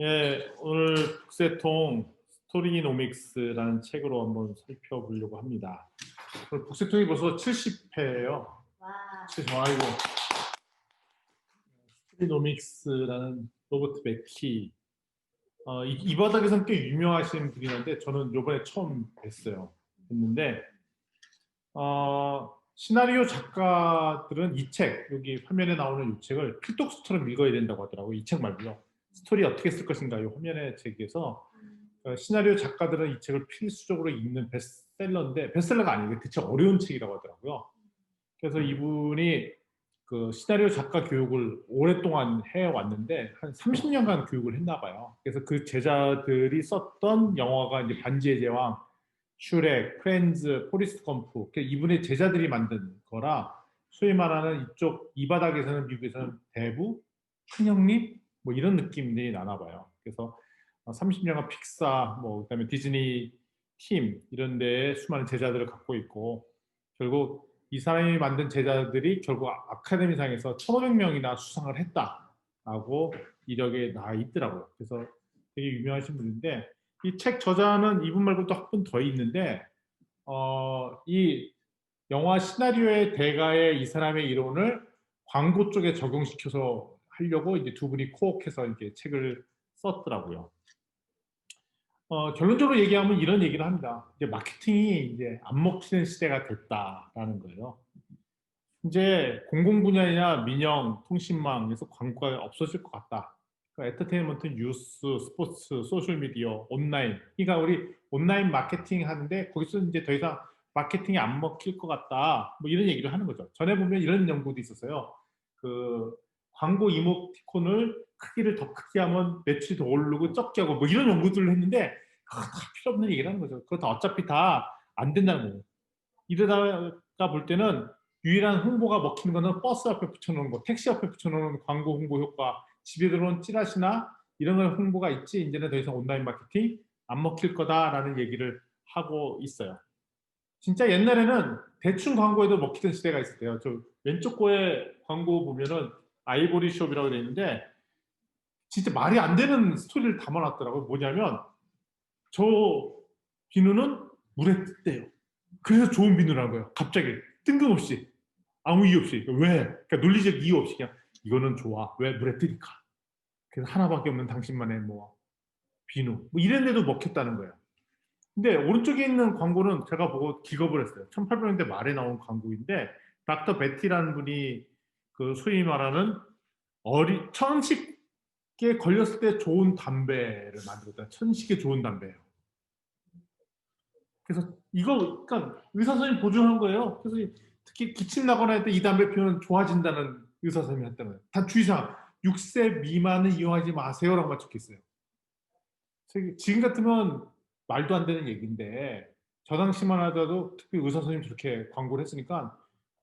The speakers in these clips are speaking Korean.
예, 오늘 북새통 스토리노믹스라는 책으로 한번 살펴보려고 합니다. 오늘 북새통이 벌써 70회예요. 와, 아이고. 스토리노믹스라는 로버트 맥키. 어, 이, 이 바닥에서는 꽤 유명하신 분이는데 저는 요번에 처음 뵀어요. 뵀는데 어, 시나리오 작가들은 이 책, 여기 화면에 나오는 이 책을 필독스처럼 읽어야 된다고 하더라고요. 이 책 말고요. 스토리 어떻게 쓸 것인가 이 화면에 책에서 어, 시나리오 작가들은 이 책을 필수적으로 읽는 베스트셀러인데 베스트셀러가 아니고 대체 어려운 책이라고 하더라고요. 그래서 이분이 그 시나리오 작가 교육을 오랫동안 해 왔는데 한 30년간 교육을 했나 봐요. 그래서 그 제자들이 썼던 영화가 이제 반지의 제왕, 슈렉, 프렌즈, 포리스트 검프 이분의 제자들이 만든 거라 소위 말하는 이쪽 이 바닥에서는 미국에서는 대부, 큰형님 뭐 이런 느낌이 나나 봐요. 그래서 30년간 픽사, 뭐 그다음에 디즈니 팀 이런 데에 수많은 제자들을 갖고 있고 결국 이 사람이 만든 제자들이 결국 아카데미상에서 1,500명이나 수상을 했다라고 이력에 나와 있더라고요. 그래서 되게 유명하신 분인데 이 책 저자는 이분 말고 또 한 분 더 있는데 어, 이 영화 시나리오의 대가의 이 사람의 이론을 광고 쪽에 적용시켜서 하려고 이제 두 분이 코옥해서 이렇게 책을 썼더라고요. 어, 결론적으로 얘기하면 이런 얘기를 합니다. 이제 마케팅이 이제 안 먹히는 시대가 됐다라는 거예요. 이제 공공 분야냐 민영, 통신망에서 광고가 없어질 것 같다. 그러니까 에터테인먼트, 뉴스, 스포츠, 소셜 미디어, 온라인. 그러니까 우리 온라인 마케팅 하는데 거기서 이제 더 이상 마케팅이 안 먹힐 것 같다. 뭐 이런 얘기를 하는 거죠. 전에 보면 이런 연구도 있었어요. 그 광고 이모티콘을 크기를 더 크게 하면 매출이 더 오르고 적게 하고 뭐 이런 연구들을 했는데 그거 다 필요 없는 얘기를 하는 거죠. 그거 다 어차피 다 안 된다는 거예요. 이러다가 볼 때는 유일한 홍보가 먹히는 거는 버스 앞에 붙여놓은 거, 택시 앞에 붙여놓은 광고 홍보 효과, 집에 들어온 찌라시나 이런 걸 홍보가 있지 이제는 더 이상 온라인 마케팅 안 먹힐 거다라는 얘기를 하고 있어요. 진짜 옛날에는 대충 광고에도 먹히던 시대가 있었대요. 저 왼쪽 거에 광고 보면은 아이보리 숍이라고 되어 있는데 진짜 말이 안 되는 스토리를 담아놨더라고요. 뭐냐면 저 비누는 물에 뜯대요. 그래서 좋은 비누라는 거예요. 갑자기 뜬금없이 아무 이유 없이 왜? 그러니까 논리적 이유 없이 그냥 이거는 좋아. 왜 물에 뜨니까. 그래서 하나밖에 없는 당신만의 뭐 비누 뭐 이런 데도 먹혔다는 거예요. 근데 오른쪽에 있는 광고는 제가 보고 기겁을 했어요. 1800년대 말에 나온 광고인데 닥터 베티라는 분이 그 소위 말하는 어리 천식에 걸렸을 때 좋은 담배를 만들었다. 천식에 좋은 담배예요. 그래서 이거 그러니까 의사 선생님 보증한 거예요. 그래서 특히 기침 나거나 할 때 이 담배 피우면 좋아진다는 의사 선생님이 거예요. 단 주의사항 6세 미만은 이용하지 마세요라고만 적혀 있어요. 지금 같으면 말도 안 되는 얘기인데 저 당시만 하더라도 특히 의사 선생님 저렇게 광고를 했으니까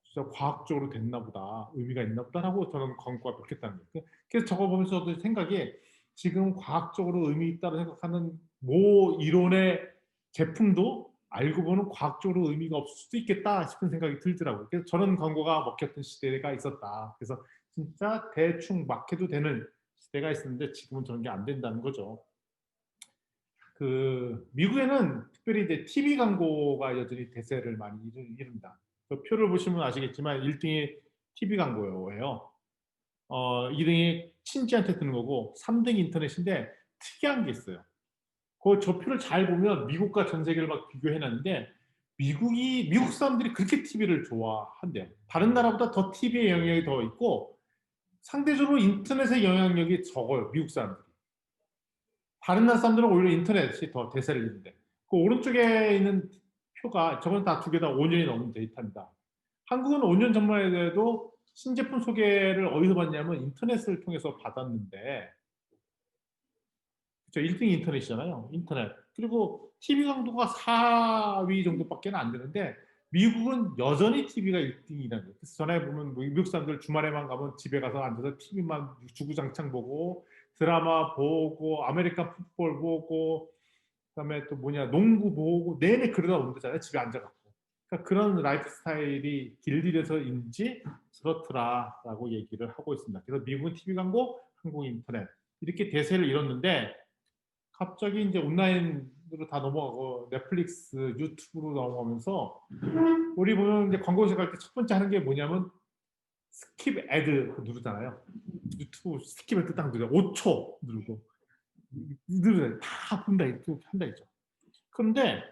진짜 과학적으로 됐나 보다 의미가 있나 보다라고 저는 광고가 먹혔다는 거예요. 그래서 저거 보면서 도 생각이 지금 과학적으로 의미 있다고 생각하는 모 이론의 제품도 알고 보면 과학적으로 의미가 없을 수도 있겠다 싶은 생각이 들더라고요. 그래서 저런 광고가 먹혔던 시대가 있었다. 그래서 진짜 대충 막 해도 되는 시대가 있었는데 지금은 저런 게 안 된다는 거죠. 그 미국에는 특별히 이제 TV 광고가 여전히 대세를 많이 이룬다. 그 표를 보시면 아시겠지만 1등이 TV 광고예요. 어, 2등이 친지한테 드는 거고 3등이 인터넷인데 특이한 게 있어요. 그 저 표를 잘 보면 미국과 전 세계를 막 비교해놨는데 미국이 미국 사람들이 그렇게 TV를 좋아한대요. 다른 나라보다 더 TV의 영향이 더 있고 상대적으로 인터넷의 영향력이 적어요. 미국 사람들이. 다른 나라 사람들은 오히려 인터넷이 더 대세를 이는데 그 오른쪽에 있는 표가 저건 다 두 개 다 5년이 넘은 데이터입니다. 한국은 5년 전만 해도 신제품 소개를 어디서 받냐면 인터넷을 통해서 받았는데 그쵸 1등이 인터넷이잖아요. 인터넷. 그리고 TV 강도가 4위 정도밖에 안 되는데 미국은 여전히 TV가 1등이라는 거예요. 그래서 전에 보면 뭐 미국 사람들 주말에만 가면 집에 가서 앉아서 TV만 주구장창 보고 드라마 보고 아메리칸 풋볼 보고 그다음에 또 뭐냐 농구 보고 내내 그러다 온 거잖아요. 집에 앉아갖고. 그러니까 그런 라이프 스타일이 길들여서인지 그렇더라라고 얘기를 하고 있습니다. 그래서 미국은 TV 광고, 한국 인터넷. 이렇게 대세를 이뤘는데 갑자기 이제 온라인으로 다 넘어가고 넷플릭스, 유튜브로 넘어가면서 우리 보면 이제 광고 시작할 때 첫 번째 하는 게 뭐냐면 스킵 애드 누르잖아요. 유튜브 스킵 애드 딱 누르 5초 누르고 누르 다 이렇게 한다 있죠. 그런데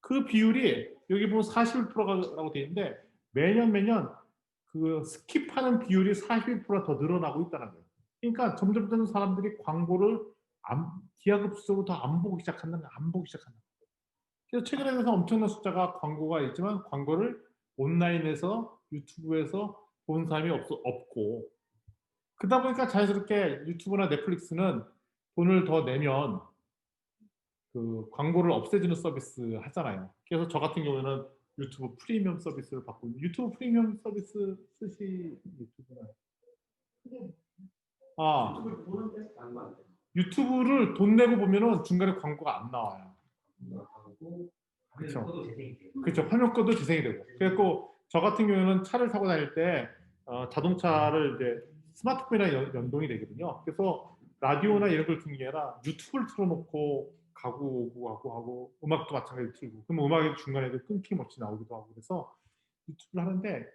그 비율이 여기 보면 41%라고 되어 있는데 매년 매년 그 스킵하는 비율이 41%더 늘어나고 있다는 거예요. 그러니까 점점 점 사람들이 광고를 안, 기하급수적으로 더 안 보기 시작한다는. 안 보기 시작한다. 그래서 최근에 들어서 엄청난 숫자가 광고가 있지만 광고를 온라인에서 유튜브에서 본 사람이 없, 없고 그러다 보니까 자연스럽게 유튜브나 넷플릭스는 돈을 더 내면 그 광고를 없애주는 서비스 하잖아요. 그래서 저 같은 경우에는 유튜브 프리미엄 서비스를 받고 유튜브 프리미엄 서비스 쓰시 유튜브나 아 유튜브를 돈 내고 보면은 중간에 광고가 안 나와요. 돼. 그렇죠. 화면 꺼도 재생이 되고. 그래서 저 같은 경우에는 차를 타고 다닐 때 어, 자동차를 이제 스마트폰이랑 연, 연동이 되거든요. 그래서 라디오나 이런 걸 듣는 게 아니라 유튜브를 틀어놓고 가고 오고 하고 하고 음악도 마찬가지로 틀고 그럼 음악이 중간에도 끊김없이 나오기도 하고 그래서 유튜브를 하는데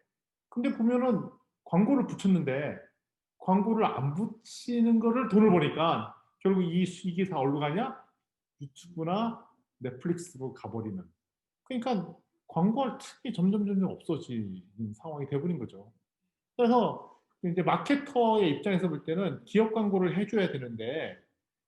근데 보면은 광고를 붙였는데 광고를 안 붙이는 거를 돈을 버니까 결국 이 수익이 다 어디로 가냐? 유튜브나 넷플릭스로 가버리는 그러니까 광고할 틈이 점점 점점 없어지는 상황이 돼버린 거죠. 그래서 이제 마케터의 입장에서 볼 때는 기업 광고를 해줘야 되는데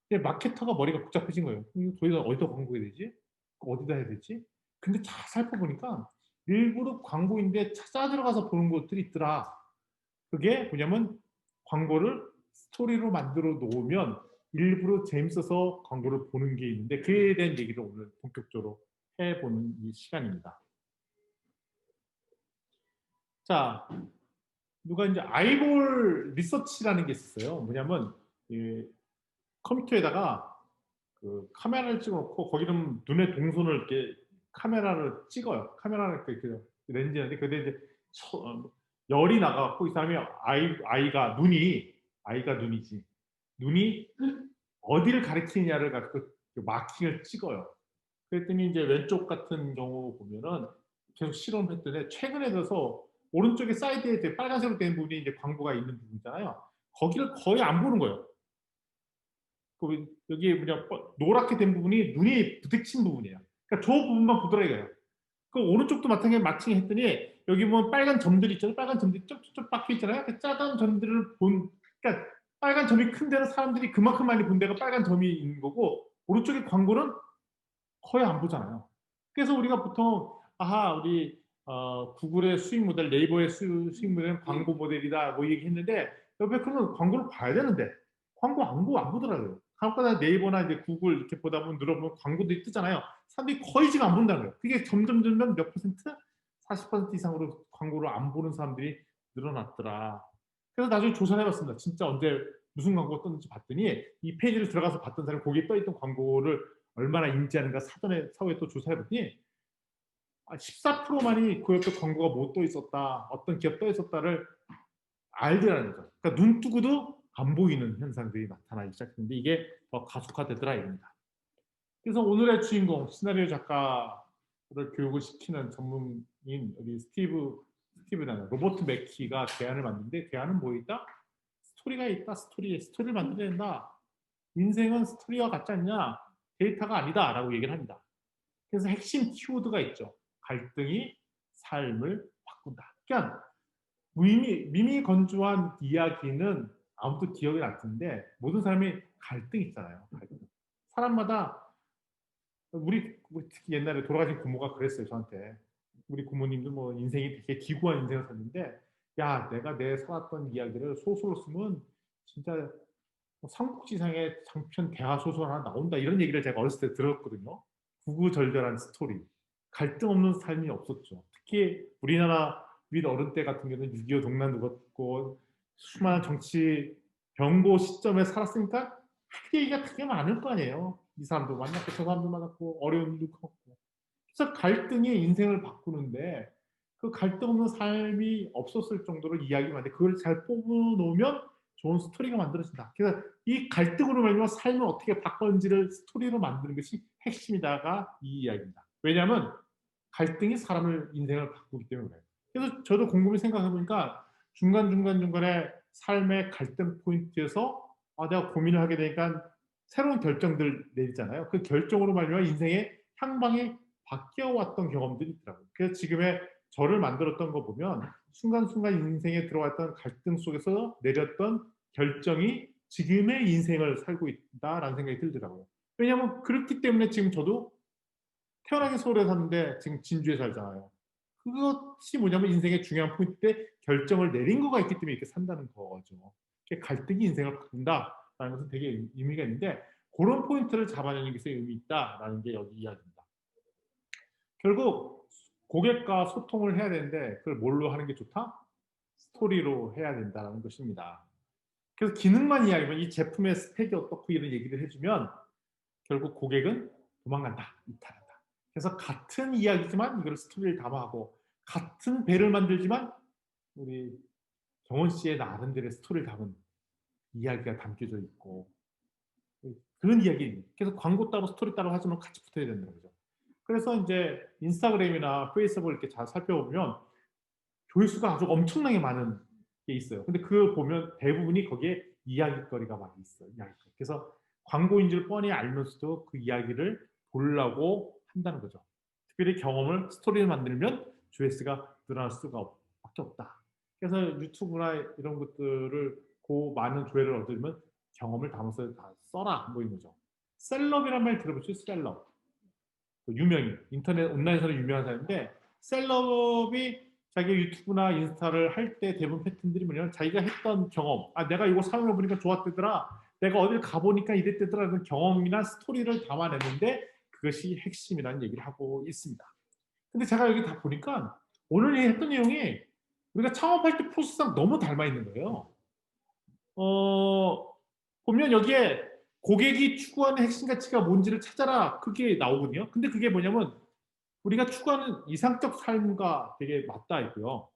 마케터가 머리가 복잡해진 거예요. 도대체 어디다 광고해야 되지? 어디다 해야 되지? 근데 잘 살펴보니까 일부러 광고인데 찾아 들어가서 보는 것들이 있더라. 그게 뭐냐면 광고를 스토리로 만들어 놓으면 일부러 재밌어서 광고를 보는 게 있는데 그에 대한 얘기를 오늘 본격적으로 해보는 이 시간입니다. 자, 누가 이제 아이볼 리서치라는 게 있었어요. 뭐냐면 이 컴퓨터에다가 그 카메라를 찍어놓고 거기는 눈의 동선을 이렇게 카메라를 찍어요. 카메라를 이렇게 그 렌즈인데 그때 이제 서- 어, 열이 나가고 이 사람이 아이 아이가 눈이 아이가 눈이지 눈이 어디를 가리키느냐를 가지고 그 마킹을 찍어요. 그랬더니 이제 왼쪽 같은 경우 보면은 계속 실험했더니 최근에 들어서 오른쪽에 사이드에 이제 빨간색으로 된 부분이 이제 광고가 있는 부분이잖아요. 거기를 거의 안 보는 거예요. 그 여기 뭐냐 뻐- 노랗게 된 부분이 눈이 부딪힌 부분이에요. 그러니까 저 부분만 보더라고요. 그 오른쪽도 마찬가지 마칭 했더니 여기 보면 빨간 점들이 있잖아요. 빨간 점들이 쪽쪽쪽 박혀 있잖아요. 그 작은 점들을 본 그러니까 빨간 점이 큰 데는 사람들이 그만큼 많이 본 데가 빨간 점이 있는 거고 오른쪽에 광고는 거의 안 보잖아요. 그래서 우리가 보통 아하 우리 어, 구글의 수익 모델, 네이버의 수, 수익 모델은 광고 모델이다 뭐 얘기했는데 옆에 그러면 광고를 봐야 되는데 광고 안 보고 안 보더라고요. 간혹가다 네이버나 이제 구글 이렇게 보다 보면 눌러보면 광고들이 뜨잖아요. 사람들이 거의 지금 안 본다는 거예요. 그게 점점 점점 몇 퍼센트? 40% 이상으로 광고를 안 보는 사람들이 늘어났더라. 그래서 나중에 조사를 해봤습니다. 진짜 언제 무슨 광고가 떴는지 봤더니 이 페이지를 들어가서 봤던 사람이 거기에 떠있던 광고를 얼마나 인지하는가 사전에 사후에 또 조사해봤더니 14%만이 그 옆에 광고가 뭐떠 있었다, 어떤 기업 떠 있었다를 알더라는 거죠. 그러니까 눈 뜨고도 안 보이는 현상들이 나타나기 시작했는데 이게 더 가속화되더라 이겁니다. 그래서 오늘의 주인공 시나리오 작가를 교육을 시키는 전문인 우리 스티브 스티브라는 로버트 맥키가 대안을 만드는데 대안은 뭐 있다? 스토리가 있다. 스토리 스토리를 만들어야 된다. 인생은 스토리와 같지 않냐? 데이터가 아니다라고 얘기를 합니다. 그래서 핵심 키워드가 있죠. 갈등이 삶을 바꾼다. 그러니까 미미, 미미 건조한 이야기는 아무도 기억이 안 드는데 모든 사람이 갈등 있잖아요. 갈등. 사람마다 우리 특히 옛날에 돌아가신 고모가 그랬어요 저한테. 우리 고모님도 뭐 인생이 되게 기구한 인생을 살는데 야 내가 내 살았던 이야기를 소설로 쓰면 진짜 뭐 삼국지상의 장편 대화 소설 하나 나온다 이런 얘기를 제가 어렸을 때 들었거든요. 구구절절한 스토리. 갈등 없는 삶이 없었죠. 특히 우리나라 윗 어른 때 같은 경우는 6.25 동란도 그렇고 수많은 정치 병고 시점에 살았으니까 할 얘기가 되게 많을 거 아니에요. 이 사람도 만났고 저 사람도 만났고 어려운 일도 겪고 그래서 갈등이 인생을 바꾸는데 그 갈등 없는 삶이 없었을 정도로 이야기만 하는데 그걸 잘 뽑아놓으면 좋은 스토리가 만들어진다. 그래서 이 갈등으로 말미암아 삶을 어떻게 바꾸는지를 스토리로 만드는 것이 핵심이다가 이 이야기입니다. 왜냐하면 갈등이 사람을 인생을 바꾸기 때문에 그래요. 그래서 저도 곰곰이 생각해 보니까 중간 중간 중간에 삶의 갈등 포인트에서 아 내가 고민을 하게 되니까 새로운 결정들 내리잖아요. 그 결정으로 말미암아 인생의 향방이 바뀌어 왔던 경험들이 있더라고요. 그래서 지금의 저를 만들었던 거 보면 순간순간 인생에 들어왔던 갈등 속에서 내렸던 결정이 지금의 인생을 살고 있다라는 생각이 들더라고요. 왜냐하면 그렇기 때문에 지금 저도 태어나기 서울에 사는데 지금 진주에 살잖아요. 그것이 뭐냐면 인생의 중요한 포인트 때 결정을 내린 거가 있기 때문에 이렇게 산다는 거죠. 갈등이 인생을 바꾼다라는 것은 되게 의미가 있는데 그런 포인트를 잡아내는 것에 의미 있다라는 게 여기 이야기입니다. 결국 고객과 소통을 해야 되는데 그걸 뭘로 하는 게 좋다? 스토리로 해야 된다는 것입니다. 그래서 기능만 이야기하면 이 제품의 스펙이 어떻고 이런 얘기를 해주면 결국 고객은 도망간다, 이탈한다. 그래서 같은 이야기지만 이걸 스토리를 담아하고 같은 배를 만들지만 우리 정원 씨의 나름대로의 스토리를 담은 이야기가 담겨져 있고 그런 이야기. 그래서 광고 따로 스토리 따로 하지만 같이 붙어야 된다는 거죠. 그래서 이제 인스타그램이나 페이스북을 이렇게 잘 살펴보면 조회수가 아주 엄청나게 많은 게 있어요. 근데 그걸 보면 대부분이 거기에 이야기거리가 많이 있어요. 이야기거리. 그래서 광고인지를 뻔히 알면서도 그 이야기를 보려고 한다는 거죠. 특별히 경험을 스토리를 만들면 조회수가 늘어날 수가 없, 밖에 없다. 그래서 유튜브나 이런 것들을 고 많은 조회를 얻으려면 경험을 담아서 다 써라 뭐 이런 거죠. 셀럽이란 말 들어보시죠? 셀럽. 그 유명인 인터넷 온라인에서는 유명한 사람인데 셀럽이 자기 유튜브나 인스타를 할 때 대부분 패턴들이 뭐냐면 자기가 했던 경험 아 내가 이거 사용해 보니까 좋았대더라 내가 어딜 가보니까 이랬대더라 는 경험이나 스토리를 담아내는데 그것이 핵심이라는 얘기를 하고 있습니다 근데 제가 여기 다 보니까 오늘 했던 내용이 우리가 창업할 때 프로세스랑 너무 닮아 있는 거예요 어 보면 여기에 고객이 추구하는 핵심 가치가 뭔지를 찾아라 그게 나오거든요. 근데 그게 뭐냐면 우리가 추구하는 이상적 삶과 되게 맞닿아 있고요.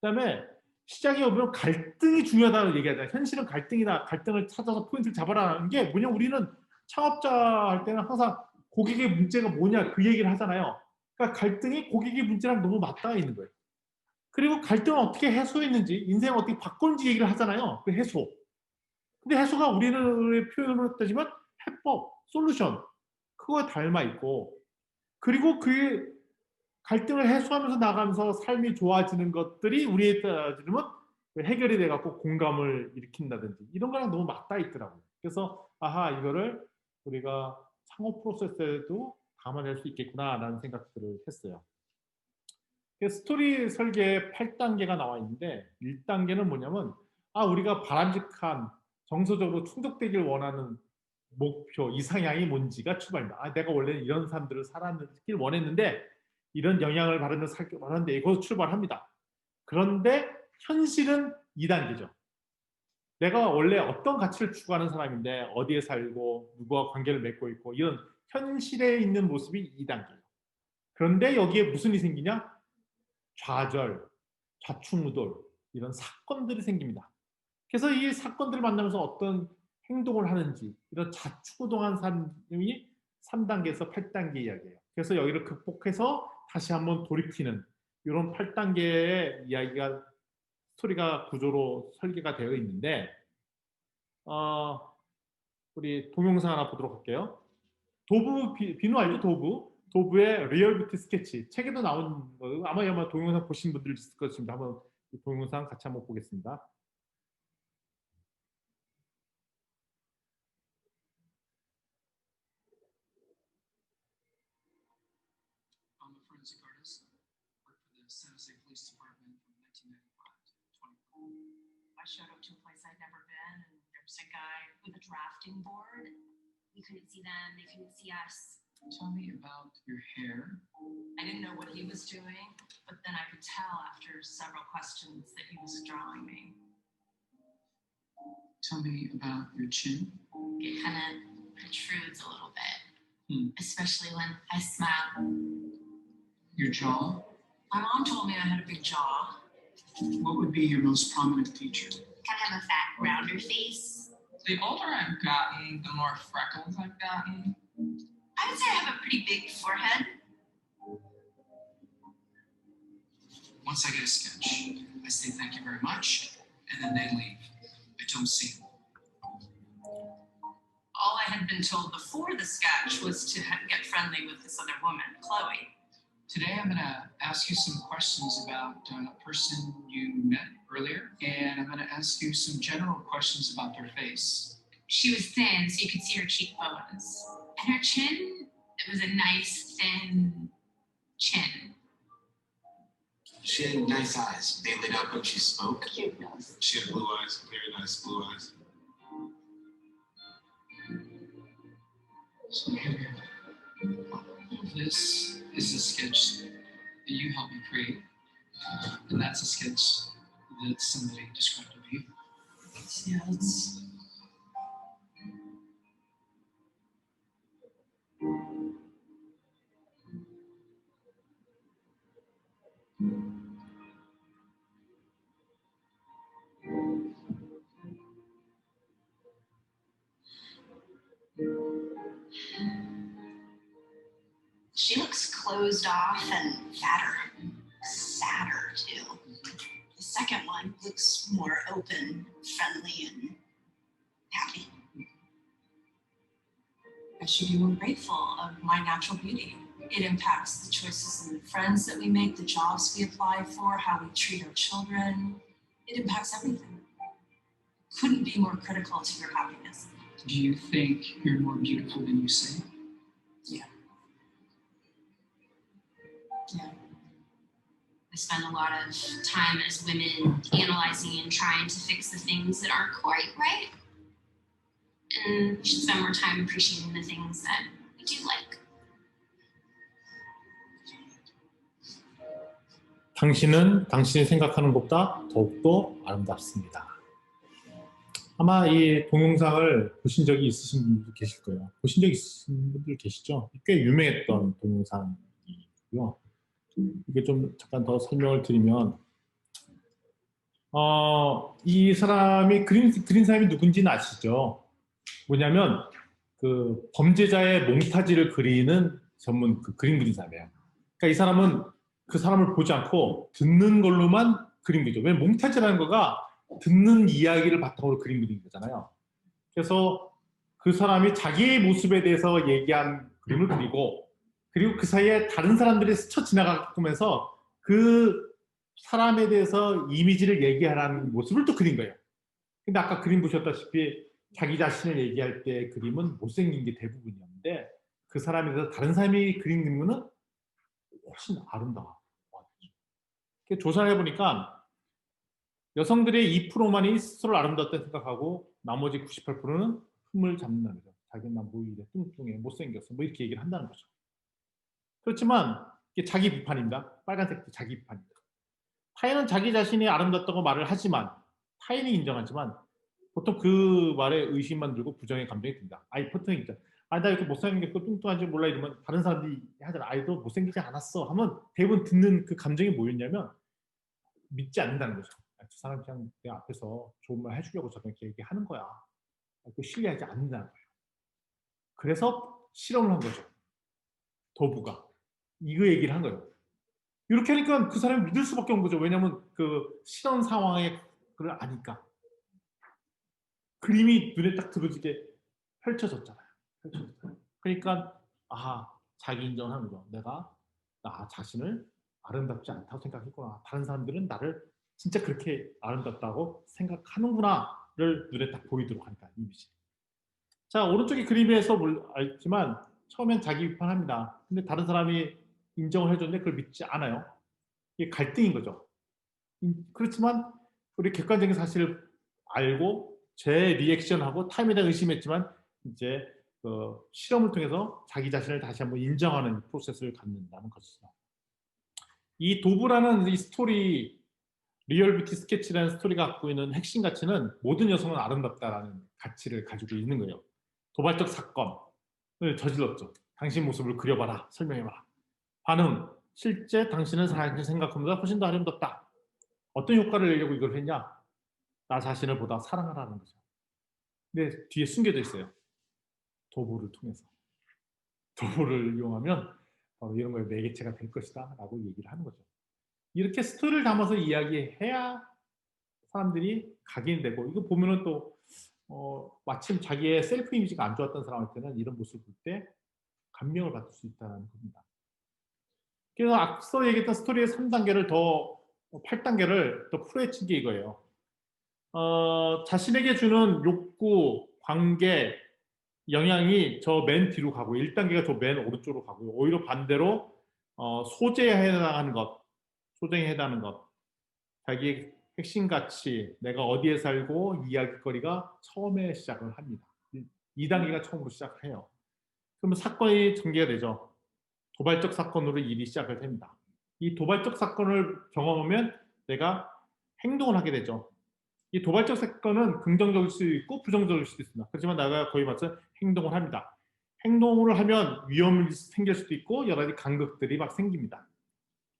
그다음에 시작에 오면 갈등이 중요하다는 얘기하잖아요. 현실은 갈등이다. 갈등을 찾아서 포인트를 잡아라는 게 뭐냐 우리는 창업자 할 때는 항상 고객의 문제가 뭐냐 그 얘기를 하잖아요. 그러니까 갈등이 고객의 문제랑 너무 맞닿아 있는 거예요. 그리고 갈등을 어떻게 해소했는지 인생을 어떻게 바꿨는지 얘기를 하잖아요. 그 해소. 근데 해소가 우리는 표현으로 따지면 해법, 솔루션 그거에 닮아 있고 그리고 그 갈등을 해소하면서 나가면서 삶이 좋아지는 것들이 우리에 따지면 해결이 돼갖고 공감을 일으킨다든지 이런 거랑 너무 맞닿아 있더라고요. 그래서 아하 이거를 우리가 창업 프로세스에도 담아낼 수 있겠구나라는 생각들을 했어요. 스토리 설계 8단계가 나와 있는데 1단계는 뭐냐면 아 우리가 바람직한 정서적으로 충족되길 원하는 목표, 이상향이 뭔지가 출발입니다. 아, 내가 원래 이런 사람들을 살아길 원했는데 이런 영향을 받는 살길 원하는데 이거 출발합니다. 그런데 현실은 2단계죠. 내가 원래 어떤 가치를 추구하는 사람인데 어디에 살고 누구와 관계를 맺고 있고 이런 현실에 있는 모습이 2단계예요. 그런데 여기에 무슨 일이 생기냐? 좌절, 좌충우돌 이런 사건들이 생깁니다. 그래서 이 사건들을 만나면서 어떤 행동을 하는지 이런 자충우동한 사람이 3단계에서 8단계 이야기예요. 그래서 여기를 극복해서 다시 한번 돌이키는 이런 8단계의 이야기가 스토리가 구조로 설계가 되어 있는데 어, 우리 동영상 하나 보도록 할게요. 비, 비누 알죠? 도부 도부의 리얼 뷰티 스케치 책에도 나온 거 아마 아마 동영상 보신 분들 있을 것같습니다 한번 동영상 같이 한번 보겠습니다. A guy with a drafting board. We couldn't see them, they couldn't see us. Tell me about your hair. I didn't know what he was doing, but then I could tell after several questions that he was drawing me. Tell me about your chin. It kind of protrudes a little bit, Hmm. especially when I smile. Your jaw. My mom told me I had a big jaw. What would be your most prominent feature? kind of have a fat, rounder face. The older I've gotten, the more freckles I've gotten. I would say I have a pretty big forehead. Once I get a sketch, I say thank you very much, and then they leave. I don't see them. all I had been told before the sketch was to get friendly with this other woman, Chloe. Today, I'm going to ask you some questions about uh, a person you met earlier, and I'm going to ask you some general questions about their face. She was thin, so you could see her cheekbones. And her chin, it was a nice, thin chin. She had nice eyes. They lit up when she spoke. Cute nose. She had blue eyes, very nice blue eyes. So here, this is a sketch that you helped me create, uh, and that's a sketch that somebody described of you. Yeah, She looks closed off and fatter, sadder too. The second one looks more open, friendly, and happy. I should be more grateful of my natural beauty. It impacts the choices and the friends that we make, the jobs we apply for, how we treat our children. It impacts everything. Couldn't be more critical to your happiness. Do you think you're more beautiful than you say? We spend a lot of time as women analyzing and trying to fix the things that aren't quite right. And we should spend more time appreciating the things that we do like. 당신은 당신이 생각하는 것보다 더욱더 아름답습니다. 아마 이 동영상을 보신 적이 있으신 분도 계실 거예요. 보신 적 있으신 분들 계시죠? 꽤 유명했던 동영상이고요. 이게 좀 잠깐 더 설명을 드리면, 어, 이 사람이 그린, 그린 사람이 누군지는 아시죠? 뭐냐면, 그 범죄자의 몽타지를 그리는 전문 그 그림 그린 사람이에요. 그러니까 이 사람은 그 사람을 보지 않고 듣는 걸로만 그림 그리죠. 왜냐면 몽타지라는 거가 듣는 이야기를 바탕으로 그림 그리는 거잖아요. 그래서 그 사람이 자기의 모습에 대해서 얘기한 그림을 그리고 그리고 그 사이에 다른 사람들이 스쳐 지나가게끔 해서 그 사람에 대해서 이미지를 얘기하라는 모습을 또 그린 거예요. 근데 아까 그림 보셨다시피 자기 자신을 얘기할 때 그림은 못생긴 게 대부분이었는데 그 사람에 대해서 다른 사람이 그린 그림은 훨씬 아름다워. 조사를 해보니까 여성들의 2%만이 스스로를 아름답다 생각하고 나머지 98%는 흠을 잡는다는 거죠. 자기는 난 모이래, 뚱뚱해, 못생겼어. 뭐 이렇게 얘기를 한다는 거죠. 그렇지만 이게 자기 비판입니다. 빨간색도 자기 비판입니다. 타인은 자기 자신이 아름답다고 말을 하지만 타인이 인정하지만 보통 그 말에 의심만 들고 부정의 감정이 듭니다. 아이 보통 있죠. 아, 나 이렇게 못생겼고 뚱뚱한지 몰라 이러면 다른 사람들이 하잖아. 아이도 못생기지 않았어. 하면 대부분 듣는 그 감정이 뭐였냐면 믿지 않는다는 거죠. 아, 저 사람 그냥 내 앞에서 좋은 말 해주려고 저렇게 얘기하는 거야. 아, 그 신뢰하지 않는다는 거예요. 그래서 실험을 한 거죠. 도부가. 이거 얘기를 한 거예요. 이렇게 하니까 그 사람이 믿을 수밖에 없는 거죠. 왜냐면 그 실험 상황에 그걸 아니까. 그림이 눈에 딱 들어지게 펼쳐졌잖아요. 펼쳐졌잖아요. 그러니까 아 자기 인정하는 거죠. 내가 나 자신을 아름답지 않다고 생각했구나. 다른 사람들은 나를 진짜 그렇게 아름답다고 생각하는구나를 눈에 딱 보이도록 하니까 이미지. 자 오른쪽에 그림에서 뭘 알지만 처음엔 자기 비판합니다. 근데 다른 사람이 인정을 해줬는데 그걸 믿지 않아요. 이게 갈등인 거죠. 인- 그렇지만 우리 객관적인 사실을 알고 제 리액션하고 타임에 대한 의심했지만 이제 그 실험을 통해서 자기 자신을 다시 한번 인정하는 프로세스를 갖는다는 것이죠. 이 도브라는 이 스토리 리얼 뷰티 스케치라는 스토리가 갖고 있는 핵심 가치는 모든 여성은 아름답다라는 가치를 가지고 있는 거예요. 도발적 사건을 저질렀죠. 당신 모습을 그려봐라, 설명해봐라. 반응, 실제 당신은 당신 생각보다 훨씬 더 아름답다. 어떤 효과를 내려고 이걸 했냐? 나 자신을 보다 사랑하라는 거죠. 근데 뒤에 숨겨져 있어요. 도구를 통해서. 도구를 이용하면 이런 거에 매개체가 될 것이다 라고 얘기를 하는 거죠. 이렇게 스토리를 담아서 이야기해야 사람들이 각인되고 이거 보면은 또 어, 마침 자기의 셀프 이미지가 안 좋았던 사람한테는 이런 모습을 볼 때 감명을 받을 수 있다는 겁니다. 그래서 앞서 얘기했던 스토리의 3단계를 더 8단계를 더 풀어헤친 게 이거예요. 어, 자신에게 주는 욕구, 관계, 영향이 저 맨 뒤로 가고 1단계가 저 맨 오른쪽으로 가고요. 오히려 반대로 어, 소재에 해당하는 것, 소재에 해당하는 것, 자기의 핵심 가치, 내가 어디에 살고 이야기거리가 처음에 시작을 합니다. 2단계가 처음으로 시작을 해요. 그러면 사건이 전개가 되죠. 도발적 사건으로 일이 시작을 됩니다. 이 도발적 사건을 경험하면 내가 행동을 하게 되죠. 이 도발적 사건은 긍정적일 수도 있고 부정적일 수도 있습니다. 그렇지만 내가 거의 맞서 행동을 합니다. 행동을 하면 위험이 생길 수도 있고 여러 가지 간극들이 막 생깁니다.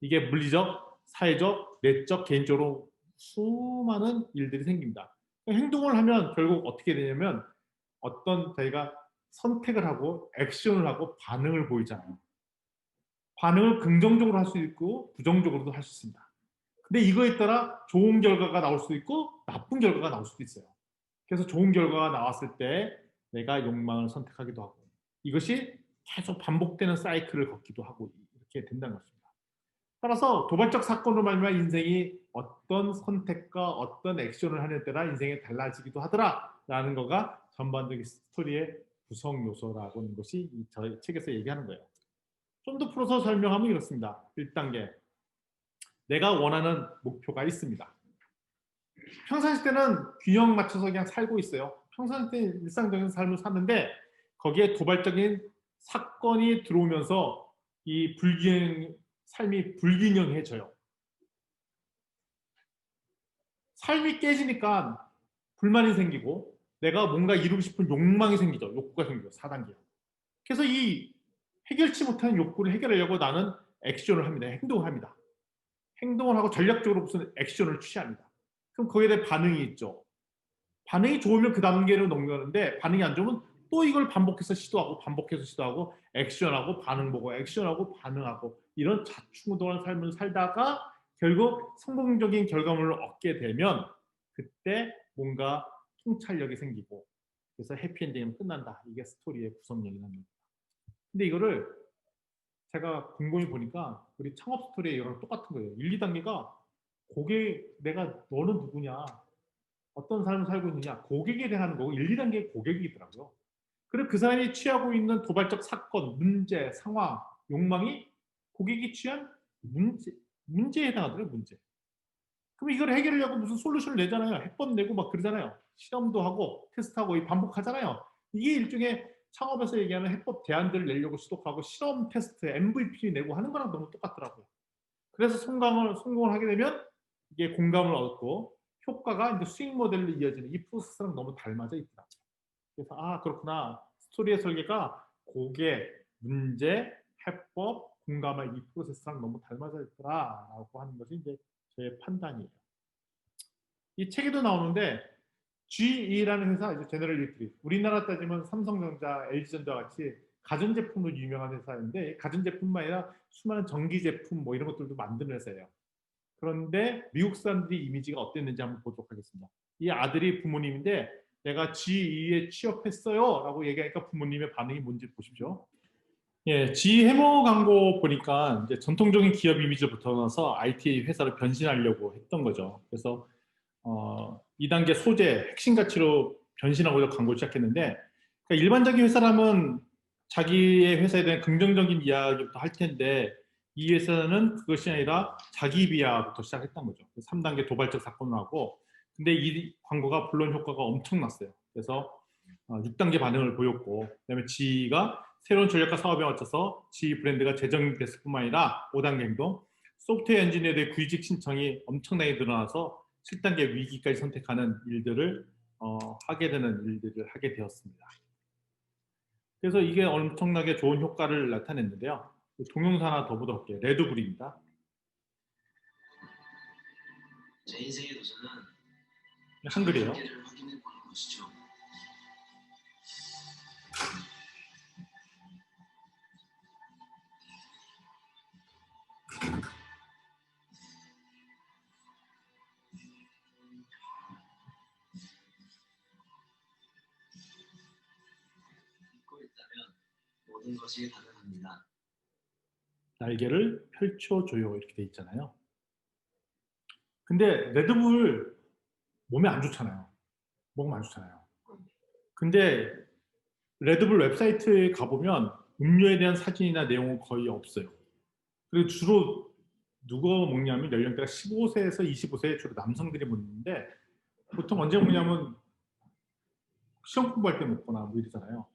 이게 물리적, 사회적, 내적, 개인적으로 수많은 일들이 생깁니다. 행동을 하면 결국 어떻게 되냐면 어떤 저희가 선택을 하고 액션을 하고 반응을 보이잖아요. 반응을 긍정적으로 할 수 있고 부정적으로도 할 수 있습니다. 근데 이거에 따라 좋은 결과가 나올 수도 있고 나쁜 결과가 나올 수도 있어요. 그래서 좋은 결과가 나왔을 때 내가 욕망을 선택하기도 하고 이것이 계속 반복되는 사이클을 걷기도 하고 이렇게 된다는 것입니다. 따라서 도발적 사건으로 말미암아 인생이 어떤 선택과 어떤 액션을 하는 때라 인생이 달라지기도 하더라라는 거가 전반적인 스토리의 구성 요소라고 하는 것이 이 저희 책에서 얘기하는 거예요. 좀 더 풀어서 설명하면 이렇습니다. 1단계. 내가 원하는 목표가 있습니다. 평상시 때는 균형 맞춰서 그냥 살고 있어요. 평상시 때 일상적인 삶을 사는데 거기에 도발적인 사건이 들어오면서 이 불균형 삶이 불균형해져요. 삶이 깨지니까 불만이 생기고 내가 뭔가 이루고 싶은 욕망이 생기죠. 욕구가 생기죠. 4단계. 그래서 이 해결치 못하는 욕구를 해결하려고 나는 액션을 합니다. 행동을 합니다. 행동을 하고 전략적으로 무슨 액션을 취합니다. 그럼 거기에 대해 반응이 있죠. 반응이 좋으면 그 단계로 넘겨가는데 반응이 안 좋으면 또 이걸 반복해서 시도하고 반복해서 시도하고 액션하고 반응 보고 액션하고 반응하고 이런 자충우동한 삶을 살다가 결국 성공적인 결과물을 얻게 되면 그때 뭔가 통찰력이 생기고 그래서 해피엔딩이면 끝난다. 이게 스토리의 구성력이 납니다. 근데 이거를 제가 곰곰이 보니까 우리 창업 스토리에 이거랑 똑같은 거예요. 1, 2단계가 고객, 내가 너는 누구냐, 어떤 삶을 살고 있느냐, 고객에 대한 거고 1, 2단계 고객이더라고요. 그리고 그 사람이 취하고 있는 도발적 사건, 문제, 상황, 욕망이 고객이 취한 문제, 문제에 해당하더라고요, 문제. 그럼 이걸 해결하려고 무슨 솔루션을 내잖아요. 해법 내고 막 그러잖아요. 실험도 하고 테스트하고 반복하잖아요. 이게 일종의 창업에서 얘기하는 해법 대안들을 내려고 시도하고 실험 테스트 MVP 내고 하는 거랑 너무 똑같더라고요. 그래서 성공을 성공을 하게 되면 이게 공감을 얻고 효과가 이제 수익 모델로 이어지는 이 프로세스랑 너무 닮아져 있더라고요. 그래서 아 그렇구나 스토리의 설계가 고객, 문제, 해법, 공감의 이 프로세스랑 너무 닮아져 있더라라고 하는 것이 이제 제 판단이에요. 이 책에도 나오는데 GE라는 회사, 이제 제너럴 일렉트릭. 우리나라 따지면 삼성전자, LG전자와 같이 가전제품으로 유명한 회사인데 가전제품만 아니라 수많은 전기제품 뭐 이런 것들도 만드는 회사예요. 그런데 미국 사람들이 이미지가 어땠는지 한번 보도록 하겠습니다. 이 아들이 부모님인데 내가 GE에 취업했어요 라고 얘기하니까 부모님의 반응이 뭔지 보십시오. 예, GE 해머 광고 보니까 이제 전통적인 기업 이미지부터 나서 IT 회사로 변신하려고 했던 거죠. 그래서 어, 2단계 소재, 핵심 가치로 변신하고자 광고를 시작했는데 그러니까 일반적인 회사라면 자기의 회사에 대한 긍정적인 이야기부터 할 텐데 이 회사는 그것이 아니라 자기 비하부터 시작했던 거죠. 3단계 도발적 사건을 하고 근데 이 광고가 물론 효과가 엄청났어요. 그래서 6단계 반응을 보였고 그다음에 G가 새로운 전략과 사업에 맞춰서 G 브랜드가 재정됐을 뿐만 아니라 5단계 행동 소프트웨어 엔지니어들의 구직 신청이 엄청나게 늘어나서 7단계 위기까지 선택하는 일들을 어, 하게 되는 일들을 하게 되었습니다. 그래서 이게 엄청나게 좋은 효과를 나타냈는데요. 동영상 하나 더 보도록 할게요. 레드불입니다. 제 인생의 도전은 한글이에요. 모든 것이 가능합니다. 날개를 펼쳐줘요 이렇게 돼 있잖아요. 근데 레드불 몸에 안 좋잖아요. 먹으면 안 좋잖아요. 근데 레드불 웹사이트에 가보면 음료에 대한 사진이나 내용은 거의 없어요. 그리고 주로 누가 먹냐면 연령대가 15세에서 25세 주로 남성들이 먹는데 보통 언제 먹냐면 시험 공부할 때 먹거나 뭐 이러잖아요.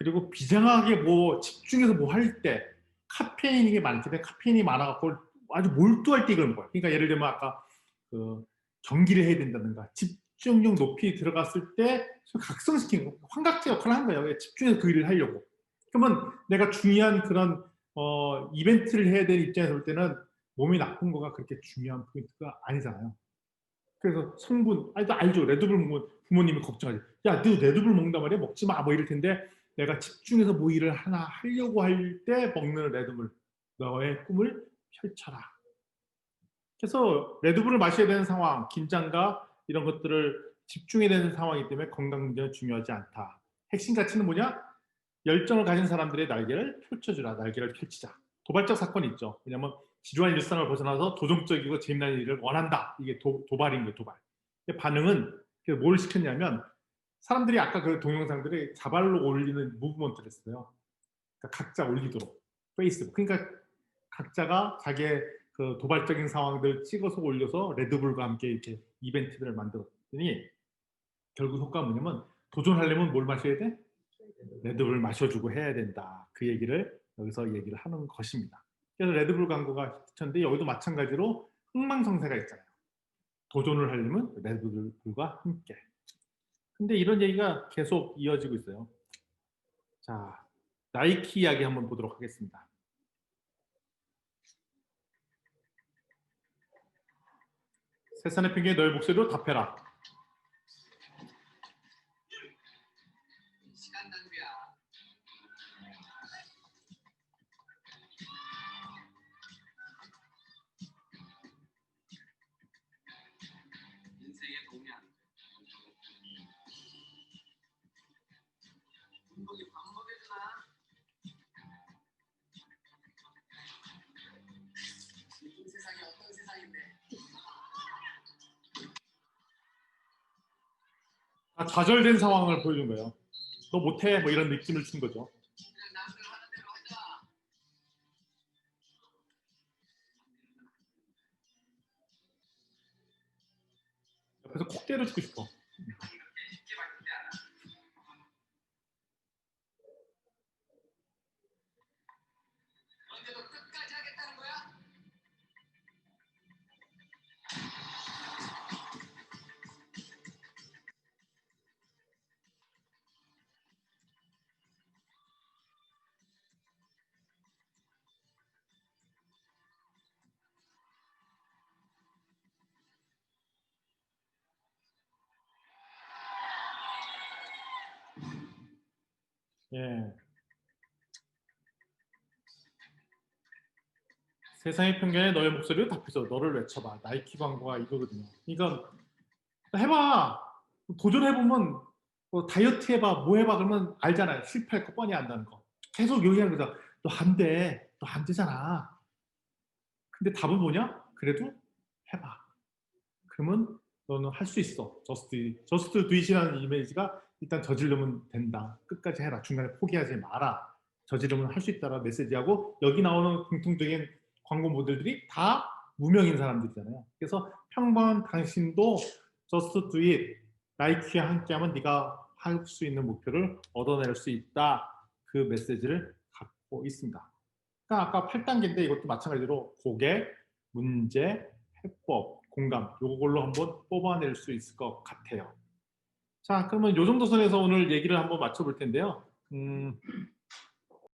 그리고 비장하게 뭐 집중해서 뭐 할 때 카페인이 많기 때문에 카페인이 많아갖고 아주 몰두할 때 이걸 먹어요. 그러니까 예를 들면 아까 그 경기를 해야 된다든가 집중력 높이 들어갔을 때 각성시키는 거, 환각제 역할을 한 거예요. 집중해서 그 일을 하려고. 그러면 내가 중요한 그런 어, 이벤트를 해야 되는 입장에서 볼 때는 몸이 나쁜 거가 그렇게 중요한 포인트가 아니잖아요. 그래서 성분, 또 알죠. 레드불 부모님이 걱정하지. 야, 너 레드불 먹는단 말이야? 먹지 마. 뭐 이럴 텐데 내가 집중해서 뭐 일을 하나 하려고 할 때 먹는 레드불. 너의 꿈을 펼쳐라. 그래서 레드불을 마셔야 되는 상황, 긴장과 이런 것들을 집중해야 되는 상황이기 때문에 건강 문제는 중요하지 않다. 핵심 가치는 뭐냐? 열정을 가진 사람들의 날개를 펼쳐주라. 날개를 펼치자. 도발적 사건이 있죠. 왜냐하면 지루한 일상을 벗어나서 도전적이고 재미난 일을 원한다. 이게 도, 도발인 거예요. 도발. 반응은 뭘 시켰냐면 사람들이 아까 그 동영상들이 자발로 올리는 무브먼트를 했어요. 그러니까 각자 올리도록 페이스북. 그러니까 각자가 자기의 그 도발적인 상황들 찍어서 올려서 레드불과 함께 이렇게 이벤트들을 만들었더니 결국 효과가 뭐냐면 도전하려면 뭘 마셔야 돼? 레드불 마셔주고 해야 된다. 그 얘기를 여기서 얘기를 하는 것입니다. 그래서 레드불 광고가 히트쳤는데 여기도 마찬가지로 흥망성쇠가 있잖아요. 도전을 하려면 레드불과 함께. 근데 이런 얘기가 계속 이어지고 있어요. 자, 나이키 이야기 한번 보도록 하겠습니다. 세상의 평균에 너의 목소리로 답해라. 다 좌절된 상황을 보여준 거예요. 너 못해 뭐 이런 느낌을 준 거죠. 옆에서 콕 때려주고 싶어. 예. 세상의 편견에 너의 목소리를 답해줘. 너를 외쳐봐. 나이키 광고가 이거거든요. 그러니까 해봐. 도전해보면 뭐 다이어트 해봐. 뭐 해봐. 그러면 알잖아요. 실패할 거 뻔히 안다는 거. 계속 얘기하는 거죠. 너 안 돼. 너 안 되잖아. 근데 답은 뭐냐? 그래도 해봐. 그러면 너는 할 수 있어. 저스트 저스트 두잇이라는 이미지가 일단 저지르면 된다. 끝까지 해라. 중간에 포기하지 마라. 저지르면 할 수 있다라 메시지하고 여기 나오는 공통적인 광고 모델들이 다 무명인 사람들이잖아요. 그래서 평범한 당신도 저스트 두 잇 나이키와 함께하면 네가 할 수 있는 목표를 얻어낼 수 있다. 그 메시지를 갖고 있습니다. 그러니까 아까 8단계인데 이것도 마찬가지로 고객, 문제, 해법, 공감 요걸로 한번 뽑아낼 수 있을 것 같아요. 자, 그러면 요 정도 선에서 오늘 얘기를 한번 맞춰볼 텐데요. 음,